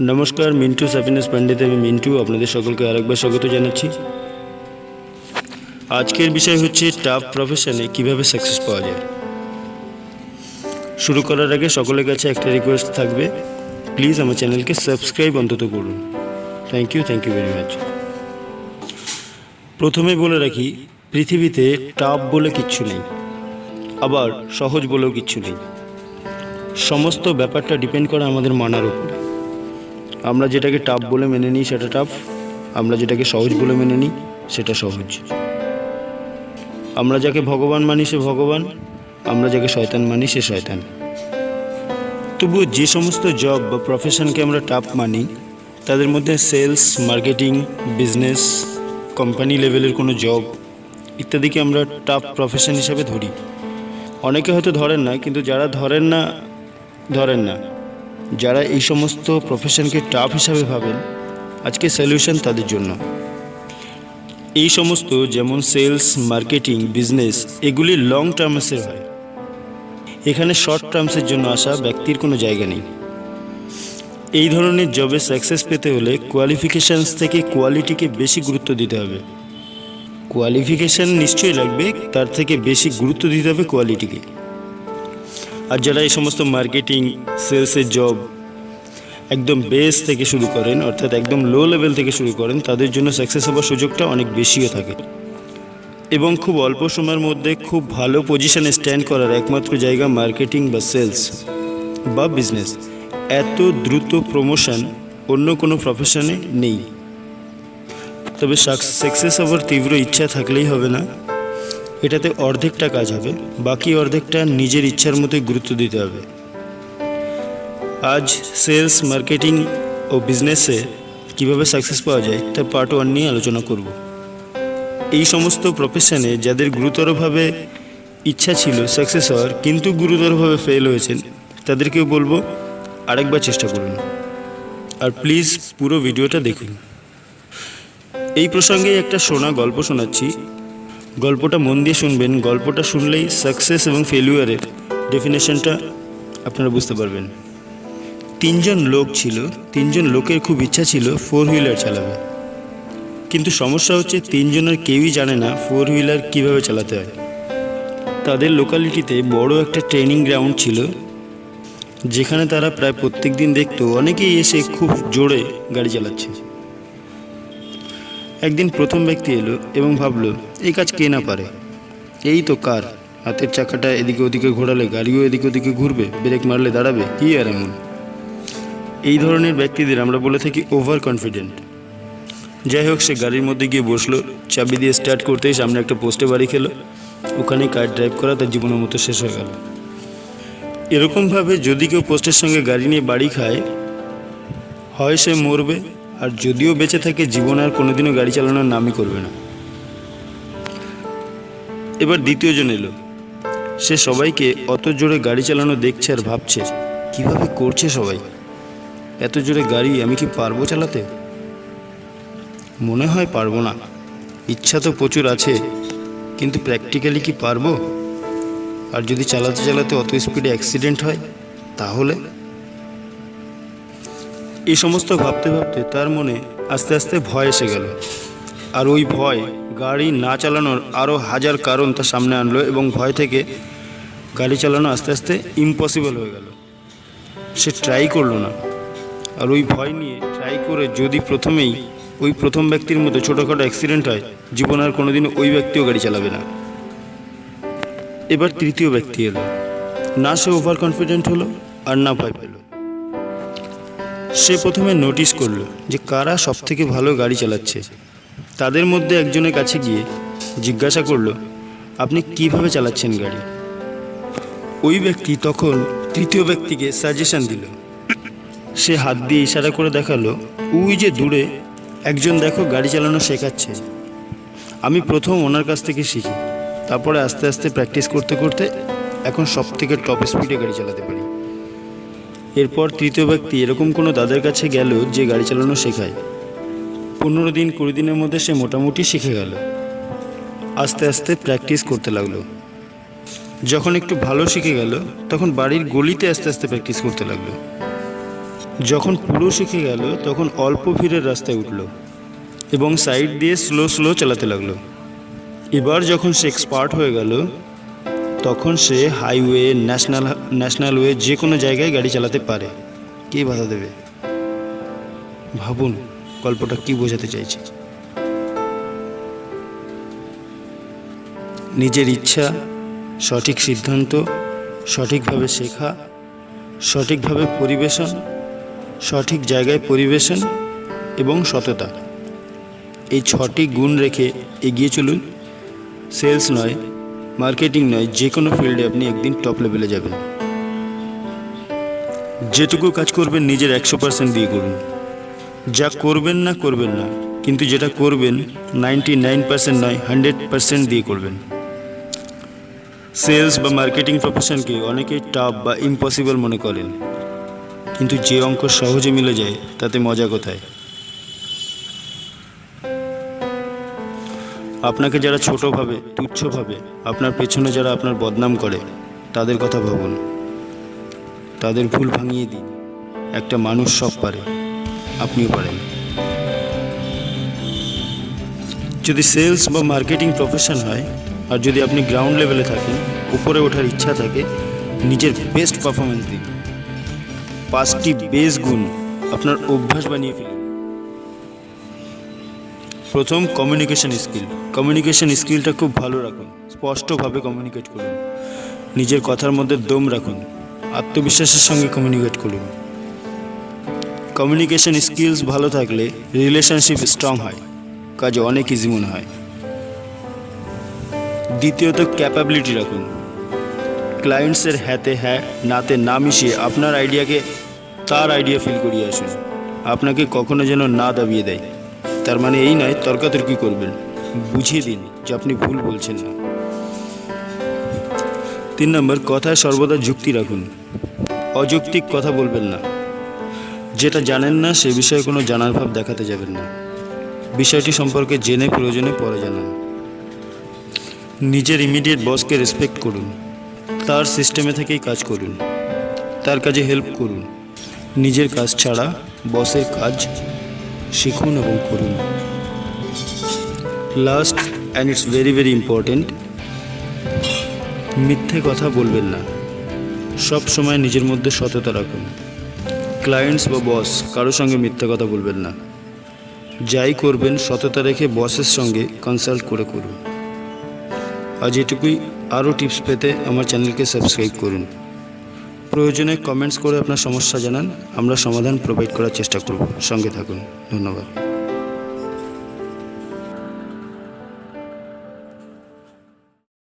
নমস্কার, মিন্টু হ্যাপিনেস পান্ডিতে আমি মিন্টু, আপনাদের সকলকে আরেকবার স্বাগত জানাচ্ছি। আজকের বিষয় হচ্ছে টাফ প্রফেশনে কীভাবে সাকসেস পাওয়া যায়। শুরু করার আগে সকলের কাছে একটা রিকোয়েস্ট থাকবে। প্লিজ আমার চ্যানেলকে সাবস্ক্রাইব অন্তত করুন। Thank you thank you very much প্রথমে বলে রাখি, পৃথিবীতে টাফ বলে কিচ্ছু নেই, আবার সহজ বলেও কিচ্ছু নেই। সমস্ত ব্যাপারটা ডিপেন্ড করে আমাদের মানার উপরে। আমরা যেটাকে টাফ বলে মেনে নিই, সেটা টাফ আমরা যেটাকে সহজ বলে মেনে নিই, সেটা সহজ। আমরা যাকে ভগবান মানি, সে ভগবান। আমরা যাকে শয়তান মানি, সে শয়তান। তবুও যে সমস্ত জব বা প্রফেশনকে আমরা টাফ মানি, তাদের মধ্যে সেলস মার্কেটিং বিজনেস কোম্পানি লেভেলের কোনো জব ইত্যাদিকে আমরা টাফ প্রফেশন হিসাবে ধরি। অনেকে হয়তো ধরেন না, কিন্তু যারা ধরেন না ধরেন না। যারা এই সমস্ত প্রফেশনকে টাফ হিসাবে ভাবেন, আজকে সলিউশন তাদের জন্য। এই সমস্ত যেমন সেলস মার্কেটিং বিজনেস এগুলি লং টার্মসের হয়। এখানে শর্ট টার্মসের জন্য আসা ব্যক্তির কোনো জায়গা নেই। এই ধরনের জবে সাকসেস পেতে হলে কোয়ালিফিকেশানস থেকে কোয়ালিটিকে বেশি গুরুত্ব দিতে হবে। কোয়ালিফিকেশান নিশ্চয়ই লাগবে, তার থেকে বেশি গুরুত্ব দিতে হবে কোয়ালিটিকে আর যারা এই সমস্ত মার্কেটিং সেলসের জব একদম বেস থেকে শুরু করেন, অর্থাৎ একদম লো লেভেল থেকে শুরু করেন, তাদের জন্য সাকসেস হওয়ার সুযোগটা অনেক বেশিও থাকে। এবং খুব অল্প সময়ের মধ্যে খুব ভালো পজিশনে স্ট্যান্ড করার একমাত্র জায়গা মার্কেটিং বা সেলস বা বিজনেস এত দ্রুত প্রমোশন অন্য কোনো প্রফেশনে নেই। তবে সাকসেস হওয়ার তীব্র ইচ্ছা থাকলেই হবে না। এটাতে অর্ধেকটা কাজ হবে, বাকি অর্ধেকটা নিজের ইচ্ছার মতোই গুরুত্ব দিতে হবে। আজ সেলস, মার্কেটিং ও বিজনেসে কীভাবে সাকসেস পাওয়া যায়, তার পার্ট ওয়ান নিয়ে আলোচনা করব। এই সমস্ত প্রফেশনে যাদের গুরুতরভাবে ইচ্ছা ছিল সাকসেস হওয়ার, কিন্তু গুরুতরভাবে ফেল হয়েছেন, তাদেরকেও বলব আরেকবার চেষ্টা করুন। আর প্লিজ পুরো ভিডিওটা দেখুন। এই প্রসঙ্গে একটা শোনা গল্প শোনাচ্ছি। গল্পটা মন দিয়ে শুনবেন। গল্পটা শুনলেই সাকসেস এবং ফেলিউয়ারের ডেফিনেশনটা আপনারা বুঝতে পারবেন। তিনজন লোক ছিল, তিনজন লোকের খুব ইচ্ছা ছিল ফোর হুইলার চালাবে। কিন্তু সমস্যা হচ্ছে তিনজনের কেউই জানে না ফোর হুইলার কীভাবে চালাতে হয়। তাদের লোকালিটিতে বড় একটা ট্রেনিং গ্রাউন্ড ছিল, যেখানে তারা প্রায় প্রত্যেক দিন দেখতো অনেকেই এসে খুব জোরে গাড়ি চালাচ্ছে। একদিন প্রথম ব্যক্তি এলো এবং ভাবলো, এই কাজ কে না পারে? এই তো কার? হাতের চাকাটা এদিকে ওদিকে ঘোরালে, গাড়িও এদিকে ওদিকে ঘুরবে, ব্রেক মারলে দাঁড়াবে, কি আর এমন? এই ধরনের ব্যক্তিদের আমরা বলে থাকি ওভার কনফিডেন্ট যাই হোক, সে গাড়ির মধ্যে গিয়ে বসল, চাবি দিয়ে স্টার্ট করতেই সামনে একটা পোস্টে বাড়ি খেলো। ওখানে কার ড্রাইভ করা তার জীবনের মতো শেষ হয়ে গেল। এরকমভাবে যদি কেউ পোস্টের সঙ্গে গাড়ি নিয়ে বাড়ি খায়, হয় সে মরবে আর যদিও বেঁচে থাকে, জীবন আর কোনোদিনও গাড়ি চালানোর নামই করবে না। এবার দ্বিতীয়জন এলো। সে সবাইকে অত জোরে গাড়ি চালানো দেখছে আর ভাবছে, কীভাবে করছে সবাই? এত জোরে গাড়ি আমি কি পারব চালাতে? মনে হয় পারব না। ইচ্ছা তো প্রচুর আছে, কিন্তু প্র্যাকটিক্যালি কি পারব? আর যদি চালাতে চালাতে অত স্পিডে অ্যাক্সিডেন্ট হয়, তাহলে? এই সমস্ত ভাবতে ভাবতে তার মনে আস্তে আস্তে ভয় এসে গেল। আর ওই ভয় গাড়ি না চালানোর আরও হাজার কারণ তার সামনে আনলো এবং ভয় থেকে গাড়ি চালানো আস্তে আস্তে ইম্পসিবল হয়ে গেল। সে ট্রাই করল না। আর ওই ভয় নিয়ে ট্রাই করে যদি প্রথমেই ওই প্রথম ব্যক্তির মতো ছোটোখাটো অ্যাক্সিডেন্ট হয়, জীবন আর কোনোদিন ওই ব্যক্তিও গাড়ি চালাবে না। এবার তৃতীয় ব্যক্তি এলো। না সে ওভার কনফিডেন্ট হলো আর না ভয় পেল। সে প্রথমে নোটিস করল যে কারা সব থেকে ভালো গাড়ি চালাচ্ছে। তাদের মধ্যে একজনের কাছে গিয়ে জিজ্ঞাসা করল, আপনি কীভাবে চালাচ্ছেন গাড়ি? ওই ব্যক্তি তখন তৃতীয় ব্যক্তিকে সাজেশন দিল। সে হাত দিয়ে ইশারা করে দেখাল, ওই যে দূরে একজন দেখো গাড়ি চালানো শেখাচ্ছে। আমি প্রথম ওনার কাছ থেকে শিখি। তারপরে আস্তে আস্তে প্র্যাকটিস করতে করতে এখন সব থেকে টপ স্পিডে গাড়ি চালাতে পারি। এরপর তৃতীয় ব্যক্তি এরকম কোনো দাদার কাছে গেল যে গাড়ি চালানো শেখায়। পনেরো দিন, কুড়ি দিনের মধ্যে সে মোটামুটি শিখে গেল। আস্তে আস্তে প্র্যাকটিস করতে লাগল। যখন একটু ভালো শিখে গেল, তখন বাড়ির গলিতে আস্তে আস্তে প্র্যাকটিস করতে লাগল। যখন পুরো শিখে গেল, তখন অল্প ভিড়ের রাস্তায় উঠল এবং সাইড দিয়ে স্লো স্লো চালাতে লাগল। এবার যখন সে এক্সপার্ট হয়ে গেল, তখন সে হাইওয়ে, ন্যাশনাল ন্যাশনাল ওয়ে যে কোনো জায়গায় গাড়ি চালাতে পারে। কে বাধা দেবে? ভাবুন, গল্পটা কি বোঝাতে চাইছে? নিজের ইচ্ছা, সঠিক সিদ্ধান্ত, সঠিকভাবে শেখা, সঠিকভাবে পরিবেশন, সঠিক জায়গায় পরিবেশন এবং সততা। এই ছটি গুণ রেখে এগিয়ে চলুন। সেলস নয়, মার্কেটিং নয়, যে কোনো ফিল্ডে আপনি একদিন টপ লেভেলে যাবেন। যেটুকু কাজ করবেন নিজের একশো পার্সেন্ট দিয়ে করুন। যা করবেন না করবেন না। কিন্তু যেটা করবেন নাইনটি নাইন পার্সেন্ট নয় হান্ড্রেড পার্সেন্ট দিয়ে করবেন। সেলস বা মার্কেটিং প্রফেশনকে অনেকেই টাফ বা ইম্পসিবল মনে করেন। কিন্তু যে অঙ্ক সহজে মিলে যায়, তাতে মজা কোথায়? আপনাকে যারা ছোটোভাবে তুচ্ছভাবে আপনার পেছনে যারা আপনার বদনাম করে, তাদের কথা ভাবুন। তাদের ভুল ভাঙিয়ে দিন। একটা মানুষ সব পারে, আপনিও পারেন। যদি সেলস বা মার্কেটিং প্রফেশন হয়, আর যদি আপনি গ্রাউন্ড লেভেলে থাকেন, উপরে ওঠার ইচ্ছা থাকে, নিজের বেস্ট পারফরমেন্স দিন। পাঁচটি বেস গুণ আপনার অভ্যাস বানিয়ে ফেলুন। প্রথম কমিউনিকেশন স্কিল কমিউনিকেশন স্কিলটা খুব ভালো রাখুন। স্পষ্টভাবে কমিউনিকেট করুন। নিজের কথার মধ্যে দম রাখুন। আত্মবিশ্বাসের সঙ্গে কমিউনিকেট করুন। কমিউনিকেশন স্কিলস ভালো থাকলে রিলেশনশিপ স্ট্রং হয়, কাজে অনেক ইজি মনে হয়। দ্বিতীয়ত ক্যাপাবিলিটি রাখুন। ক্লায়েন্টসের হ্যাতে হ্যাঁ নাতে না মিশিয়ে আপনার আইডিয়াকে তার আইডিয়া ফিল করিয়ে আসুন। আপনাকে কখনো যেন না দাবিয়ে দেয়। তার মানে এই নয়, তর্কাতর্কি করবেন। বুঝিয়ে দিন যে আপনি ভুল বলছেন না। তিন নম্বর, কথায় সর্বদা যুক্তি রাখুন। অযৌক্তিক কথা বলবেন না। যেটা জানেন না, সে বিষয়ে কোনো জানার ভাব দেখাতে যাবেন না। বিষয়টি সম্পর্কে জেনে প্রয়োজনে পরে জানান। নিজের ইমিডিয়েট বসকে রেসপেক্ট করুন। তার সিস্টেমে থেকেই কাজ করুন। তার কাজে হেল্প করুন। নিজের কাজ ছাড়া বসের কাজ শিখুন এবং করুন। Last and it's very very important মিথ্যে কথা বলবেন না। সব সময় নিজের মধ্যে সততা রাখুন। ক্লায়েন্টস বা বস কারোর সঙ্গে মিথ্যে কথা বলবেন না। যাই করবেন, সততা রেখে বসের সঙ্গে কনসাল্ট করে করুন। আজ এটুকুই। আরও টিপস পেতে আমার চ্যানেলকে সাবস্ক্রাইব করুন। প্রয়োজনে কমেন্টস করে আপনার সমস্যা জানান। আমরা সমাধান প্রোভাইড করার চেষ্টা করব। সঙ্গে থাকুন। ধন্যবাদ।